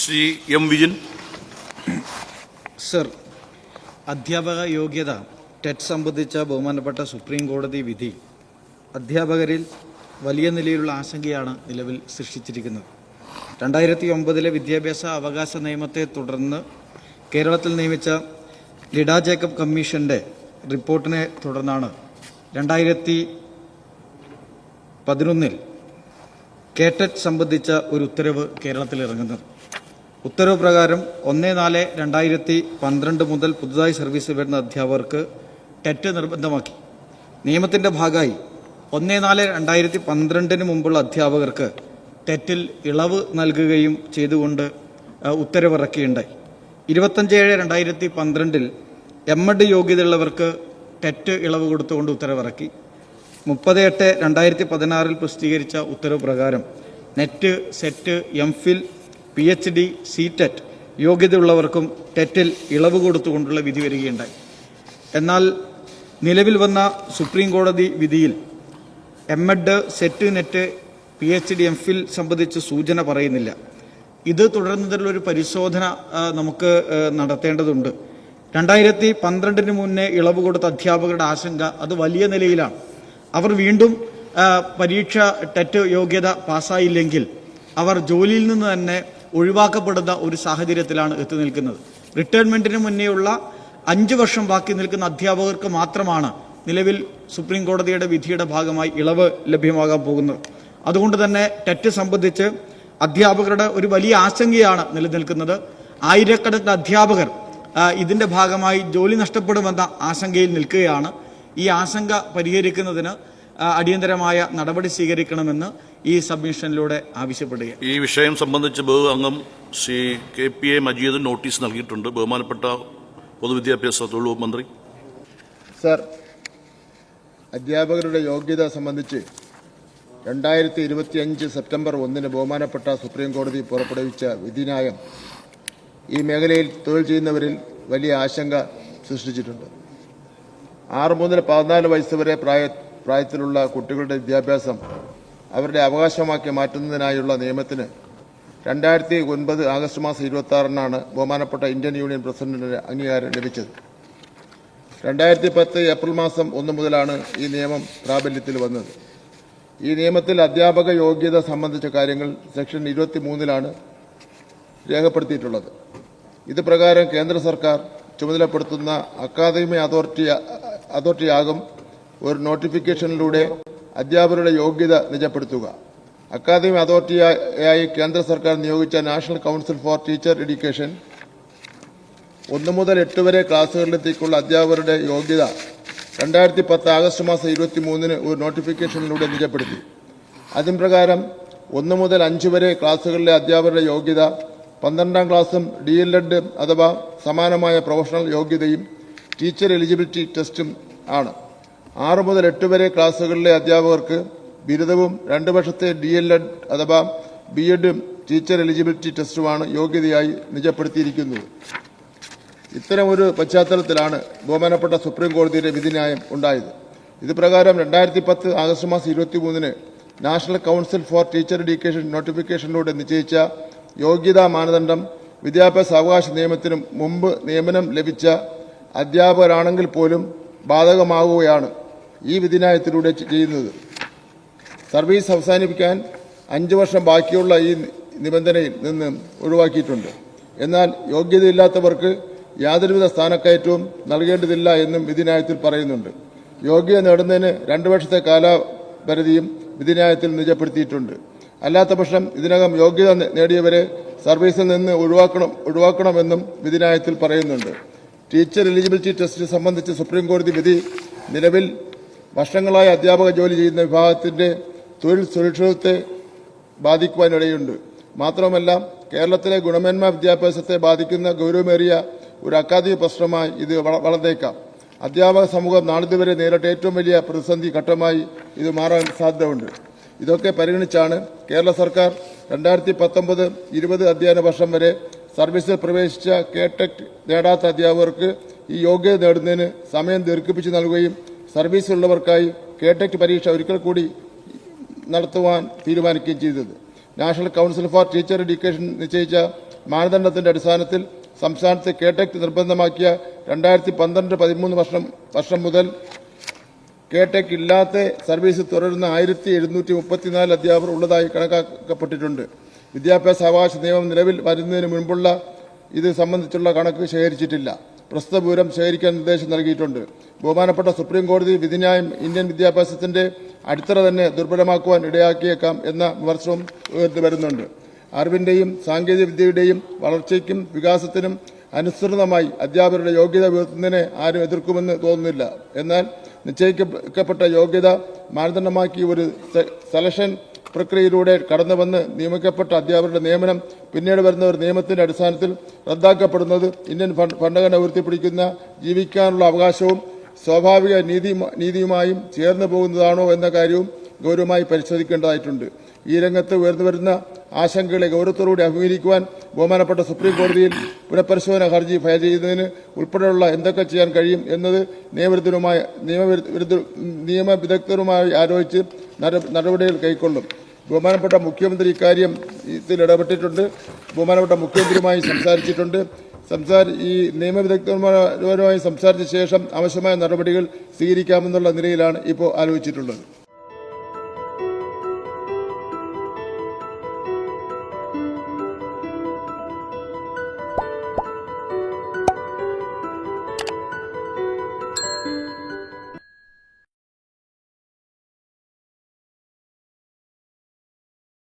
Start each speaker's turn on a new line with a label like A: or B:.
A: Shri M Vijin.
B: Sir അധ്യാപക യോഗ്യത TET സംബന്ധിച്ച ബഹുമാനപ്പെട്ട സുപ്രീം കോടതി വിധി അധ്യാപകരിൽ വലിയ നിലയിലുള്ള ആശങ്കയാണ് നിലവിൽ സൃഷ്ടിച്ചിരിക്കുന്നത്. രണ്ടായിരത്തി ഒമ്പതിലെ വിദ്യാഭ്യാസ അവകാശ നിയമത്തെ തുടർന്ന് കേരളത്തിൽ നിയമിച്ച ലിഡ ജേക്കബ് കമ്മീഷന്റെ റിപ്പോർട്ടിനെ തുടർന്നാണ് രണ്ടായിരത്തി പതിനൊന്നിൽ കേട്ടറ്റ് സംബന്ധിച്ച ഒരു ഉത്തരവ് കേരളത്തിൽ ഇറങ്ങുന്നത്. ഉത്തരവ് പ്രകാരം ഒന്ന് നാല് രണ്ടായിരത്തി പന്ത്രണ്ട് മുതൽ പുതുതായി സർവീസ് വരുന്ന അധ്യാപകർക്ക് ടെറ്റ് നിർബന്ധമാക്കി. നിയമത്തിന്റെ ഭാഗമായി ഒന്ന് നാല് രണ്ടായിരത്തി പന്ത്രണ്ടിന് മുമ്പുള്ള അധ്യാപകർക്ക് ടെറ്റിൽ ഇളവ് നൽകുകയും ചെയ്തുകൊണ്ട് ഉത്തരവിറക്കിയുണ്ടായി ഇരുപത്തഞ്ച് ഏഴ് രണ്ടായിരത്തി പന്ത്രണ്ടിൽ എം എഡ് യോഗ്യതയുള്ളവർക്ക് ടെറ്റ് ഇളവ് കൊടുത്തുകൊണ്ട് ഉത്തരവിറക്കി. മുപ്പത് എട്ട് രണ്ടായിരത്തി പതിനാറിൽ പ്രസിദ്ധീകരിച്ച ഉത്തരവ് പ്രകാരം NET SET M Phil P H D C TET യോഗ്യതയുള്ളവർക്കും ടെറ്റിൽ ഇളവ് കൊടുത്തുകൊണ്ടുള്ള വിധി വരികയുണ്ടായി. എന്നാൽ നിലവിൽ വന്ന സുപ്രീം കോടതി വിധിയിൽ M Ed SET NET P H D M Phil സംബന്ധിച്ച് സൂചന പറയുന്നില്ല. ഇത് തുടർന്നതിലുള്ള ഒരു പരിശോധന നമുക്ക് നടത്തേണ്ടതുണ്ട്. രണ്ടായിരത്തി പന്ത്രണ്ടിന് മുന്നേ ഇളവ് കൊടുത്ത അധ്യാപകരുടെ ആശങ്ക അത് വലിയ നിലയിലാണ്. അവർ വീണ്ടും പരീക്ഷ ടെറ്റ് യോഗ്യത പാസ്സായില്ലെങ്കിൽ അവർ ജോലിയിൽ നിന്ന് തന്നെ ഒഴിവാക്കപ്പെടുന്ന ഒരു സാഹചര്യത്തിലാണ് എത്തി നിൽക്കുന്നത്. റിട്ടയർമെന്റിന് മുന്നേയുള്ള അഞ്ച് വർഷം ബാക്കി നിൽക്കുന്ന അധ്യാപകർക്ക് മാത്രമാണ് നിലവിൽ സുപ്രീം കോടതിയുടെ വിധിയുടെ ഭാഗമായി ഇളവ് ലഭ്യമാകാൻ പോകുന്നത്. അതുകൊണ്ട് തന്നെ ടെറ്റ് സംബന്ധിച്ച് അധ്യാപകരുടെ ഒരു വലിയ ആശങ്കയാണ് നിലനിൽക്കുന്നത്. ആയിരക്കണക്കിന് അധ്യാപകർ ഇതിന്റെ ഭാഗമായി ജോലി നഷ്ടപ്പെടുമെന്ന ആശങ്കയിൽ നിൽക്കുകയാണ്. ഈ ആശങ്ക പരിഹരിക്കുന്നതിന് അടിയന്തരമായ നടപടി സ്വീകരിക്കണമെന്ന് ഈ സബ്മിഷനിലൂടെ ആവശ്യപ്പെടുകയാണ്.
A: ഈ വിഷയം സംബന്ധിച്ച് ബഹു അംഗം Shri K P A Majeed notice നൽകിയിട്ടുണ്ട്. ബഹുമാനപ്പെട്ട പൊതുവിദ്യാഭ്യാസ തൊഴിൽ വകുപ്പ് മന്ത്രി.
C: സർ അധ്യാപകരുടെ യോഗ്യത സംബന്ധിച്ച് രണ്ടായിരത്തി ഇരുപത്തിയഞ്ച് സെപ്റ്റംബർ ഒന്നിന് ബഹുമാനപ്പെട്ട സുപ്രീം കോടതി പുറപ്പെടുവിച്ച വിധിന്യായം ഈ മേഖലയിൽ തൊഴിൽ ചെയ്യുന്നവരിൽ വലിയ ആശങ്ക സൃഷ്ടിച്ചിട്ടുണ്ട്. ആറ് മുതൽ പതിനാല് വയസ്സ് വരെ പ്രായ പ്രായത്തിലുള്ള കുട്ടികളുടെ വിദ്യാഭ്യാസം അവരുടെ അവകാശമാക്കി മാറ്റുന്നതിനായുള്ള നിയമത്തിന് രണ്ടായിരത്തി ഒൻപത് ആഗസ്റ്റ് മാസം ഇരുപത്തി ആറിനാണ് ബഹുമാനപ്പെട്ട ഇന്ത്യൻ യൂണിയൻ പ്രസിഡന്റിന് അംഗീകാരം ലഭിച്ചത്. രണ്ടായിരത്തി പത്ത് ഏപ്രിൽ മാസം ഒന്ന് മുതലാണ് ഈ നിയമം പ്രാബല്യത്തിൽ വന്നത്. ഈ നിയമത്തിൽ അധ്യാപക യോഗ്യത സംബന്ധിച്ച കാര്യങ്ങൾ സെക്ഷൻ ഇരുപത്തി മൂന്നിലാണ് രേഖപ്പെടുത്തിയിട്ടുള്ളത്. ഇത് പ്രകാരം കേന്ദ്ര സർക്കാർ ചുമതലപ്പെടുത്തുന്ന അക്കാദമി അതോറിറ്റി അതോറിറ്റിയാകും ഒരു നോട്ടിഫിക്കേഷനിലൂടെ അധ്യാപകരുടെ യോഗ്യത നിജപ്പെടുത്തുക. അക്കാദമി അതോറിറ്റിയായി കേന്ദ്ര സർക്കാർ നിയോഗിച്ച national council for teacher education ഒന്ന് മുതൽ എട്ട് വരെ ക്ലാസ്സുകളിലേക്കുള്ള അധ്യാപകരുടെ യോഗ്യത രണ്ടായിരത്തി പത്ത് ആഗസ്റ്റ് മാസം ഇരുപത്തി മൂന്നിന് ഒരു നോട്ടിഫിക്കേഷനിലൂടെ നിജപ്പെടുത്തി. അതിൻ പ്രകാരം ഒന്ന് മുതൽ അഞ്ച് വരെ ക്ലാസ്സുകളിലെ അധ്യാപകരുടെ യോഗ്യത പന്ത്രണ്ടാം ക്ലാസ്സും ഡി എൽ എഡ് അഥവാ സമാനമായ പ്രൊഫഷണൽ യോഗ്യതയും ടീച്ചർ എലിജിബിലിറ്റി ടെസ്റ്റും ആണ്. ആറ് മുതൽ എട്ട് വരെ ക്ലാസ്സുകളിലെ അധ്യാപകർക്ക് ബിരുദവും രണ്ട് വർഷത്തെ ഡി എൽ എഡ് അഥവാ ബി എഡും ടീച്ചർ എലിജിബിലിറ്റി ടെസ്റ്റുമാണ് യോഗ്യതയായി നിജപ്പെടുത്തിയിരിക്കുന്നത് ഇത്തരമൊരു പശ്ചാത്തലത്തിലാണ് ബഹുമാനപ്പെട്ട സുപ്രീം കോടതിയുടെ വിധിന്യായം ഉണ്ടായത്. ഇത് പ്രകാരം രണ്ടായിരത്തി പത്ത് ആഗസ്റ്റ് മാസം ഇരുപത്തി മൂന്നിന് national council for teacher education നോട്ടിഫിക്കേഷനിലൂടെ നിശ്ചയിച്ച യോഗ്യതാ മാനദണ്ഡം വിദ്യാഭ്യാസ അവകാശ നിയമത്തിന് മുമ്പ് നിയമനം ലഭിച്ച അധ്യാപകരാണെങ്കിൽ പോലും ബാധകമാവുകയാണ്. ഈ വിധിന്യായത്തിലൂടെ ചെയ്യുന്നത്. സർവീസ് അവസാനിപ്പിക്കാൻ അഞ്ച് വർഷം ബാക്കിയുള്ള ഈ നിബന്ധനയിൽ നിന്ന് ഒഴിവാക്കിയിട്ടുണ്ട്. എന്നാൽ യോഗ്യതയില്ലാത്തവർക്ക് യാതൊരുവിധ സ്ഥാനക്കയറ്റവും നൽകേണ്ടതില്ല എന്നും വിധിന്യായത്തിൽ പറയുന്നുണ്ട്. യോഗ്യത നേടുന്നതിന് രണ്ട് വർഷത്തെ കാലപരിധിയും വിധിന്യായത്തിൽ നിജപ്പെടുത്തിയിട്ടുണ്ട്. അല്ലാത്തപക്ഷം ഇതിനകം യോഗ്യത നേടിയവരെ സർവീസിൽ നിന്ന് ഒഴിവാക്കണം ഒഴിവാക്കണമെന്നും വിധിന്യായത്തിൽ പറയുന്നുണ്ട്. ടീച്ചർ എലിജിബിലിറ്റി ടെസ്റ്റ് സംബന്ധിച്ച് സുപ്രീംകോടതി വിധി നിലവിൽ വർഷങ്ങളായി അധ്യാപക ജോലി ചെയ്യുന്ന വിഭാഗത്തിന്റെ തൊഴിൽ സുരക്ഷിതത്തെ ബാധിക്കുവാനിടയുണ്ട്. മാത്രമല്ല കേരളത്തിലെ ഗുണമേന്മ വിദ്യാഭ്യാസത്തെ ബാധിക്കുന്ന ഗൗരവമേറിയ ഒരു അക്കാദമിക പ്രശ്നമായി ഇത് വള- വളർന്നേക്കാം. അധ്യാപക സമൂഹം നാളിതുവരെ നേരിട്ട ഏറ്റവും വലിയ പ്രതിസന്ധി ഘട്ടമായി ഇത് മാറാൻ സാധ്യതയുണ്ട്. ഇതൊക്കെ പരിഗണിച്ചാണ് കേരള സർക്കാർ രണ്ടായിരത്തി പത്തൊമ്പത് ഇരുപത് അധ്യയന വർഷം വരെ സർവീസിൽ പ്രവേശിച്ച കേടെക് നേടാത്ത അധ്യാപകർക്ക് ഈ യോഗ്യത നേടുന്നതിന് സമയം ദീർഘിപ്പിച്ചു നൽകുകയും സർവീസിലുള്ളവർക്കായി കേടെക് പരീക്ഷ ഒരിക്കൽ കൂടി നടത്തുവാൻ തീരുമാനിക്കുകയും ചെയ്തത്. National council for teacher education നിശ്ചയിച്ച മാനദണ്ഡത്തിന്റെ അടിസ്ഥാനത്തിൽ സംസ്ഥാനത്ത് കേടെക് നിർബന്ധമാക്കിയ രണ്ടായിരത്തി പന്ത്രണ്ട് പതിമൂന്ന് വർഷം വർഷം മുതൽ കേടെക് ഇല്ലാത്ത സർവീസ് തുടരുന്ന ആയിരത്തി എഴുന്നൂറ്റി മുപ്പത്തിനാല് അധ്യാപകർ ഉള്ളതായി കണക്കാക്കപ്പെട്ടിട്ടുണ്ട്. വിദ്യാഭ്യാസ അവകാശ നിയമം നിലവിൽ വരുന്നതിന് മുൻപുള്ള ഇത് സംബന്ധിച്ചുള്ള കണക്ക് ശേഖരിച്ചിട്ടില്ല. പ്രസ്തുത വിവരം ശേഖരിക്കാൻ നിർദ്ദേശം നൽകിയിട്ടുണ്ട്. ബഹുമാനപ്പെട്ട സുപ്രീം കോടതി വിധിന്യായം ഇന്ത്യൻ വിദ്യാഭ്യാസത്തിന്റെ അടിത്തറ തന്നെ ദുർബലമാക്കുവാൻ ഇടയാക്കിയേക്കാം എന്ന വിമർശനവും ഉയർന്നു വരുന്നുണ്ട്. അറിവിന്റെയും സാങ്കേതിക വിദ്യയുടെയും വളർച്ചയ്ക്കും വികാസത്തിനും അനുസൃതമായി അധ്യാപകരുടെ യോഗ്യത ഉയർത്തുന്നതിനെ ആരും എതിർക്കുമെന്ന് തോന്നുന്നില്ല. എന്നാൽ നിശ്ചയിക്കപ്പെട്ട യോഗ്യത മാനദണ്ഡമാക്കി ഒരു സെലക്ഷൻ പ്രക്രിയയിലൂടെ കടന്നുവന്ന് നിയമിക്കപ്പെട്ട അധ്യാപകരുടെ നിയമനം പിന്നീട് വരുന്ന ഒരു നിയമത്തിന്റെ അടിസ്ഥാനത്തിൽ റദ്ദാക്കപ്പെടുന്നത് ഇന്ത്യൻ ഭരണഘടന ഉയർത്തിപ്പിടിക്കുന്ന ജീവിക്കാനുള്ള അവകാശവും സ്വാഭാവിക നീതി നീതിയുമായും ചേർന്നു പോകുന്നതാണോ എന്ന കാര്യവും ഗൗരവമായി പരിശോധിക്കേണ്ടതായിട്ടുണ്ട്. ഈ രംഗത്ത് ഉയർന്നുവരുന്ന ആശങ്കകളെ ഗൗരവത്തോടുകൂടി അഭിമുഖീകരിക്കുവാൻ ബഹുമാനപ്പെട്ട സുപ്രീം കോടതിയിൽ പുനഃപരിശോധന ഹർജി ഫയൽ ചെയ്യുന്നതിന് ഉൾപ്പെടെയുള്ള എന്തൊക്കെ ചെയ്യാൻ കഴിയും എന്നത് നിയമവിരുദ്ധരുമായി നിയമവിരുദ്ധ നിയമവിദഗ്ധരുമായി ആലോചിച്ച് നടപടികൾ കൈക്കൊള്ളും. ബഹുമാനപ്പെട്ട മുഖ്യമന്ത്രി ഇക്കാര്യം ഇതിൽ ഇടപെട്ടിട്ടുണ്ട്. ബഹുമാനപ്പെട്ട മുഖ്യമന്ത്രിയുമായി സംസാരിച്ചിട്ടുണ്ട്. സംസാര ഈ നിയമവിദഗ്ധന്മാരുമായി സംസാരിച്ച ശേഷം ആവശ്യമായ നടപടികൾ സ്വീകരിക്കാമെന്നുള്ള നിലയിലാണ് ഇപ്പോൾ ആലോചിച്ചിട്ടുള്ളത്.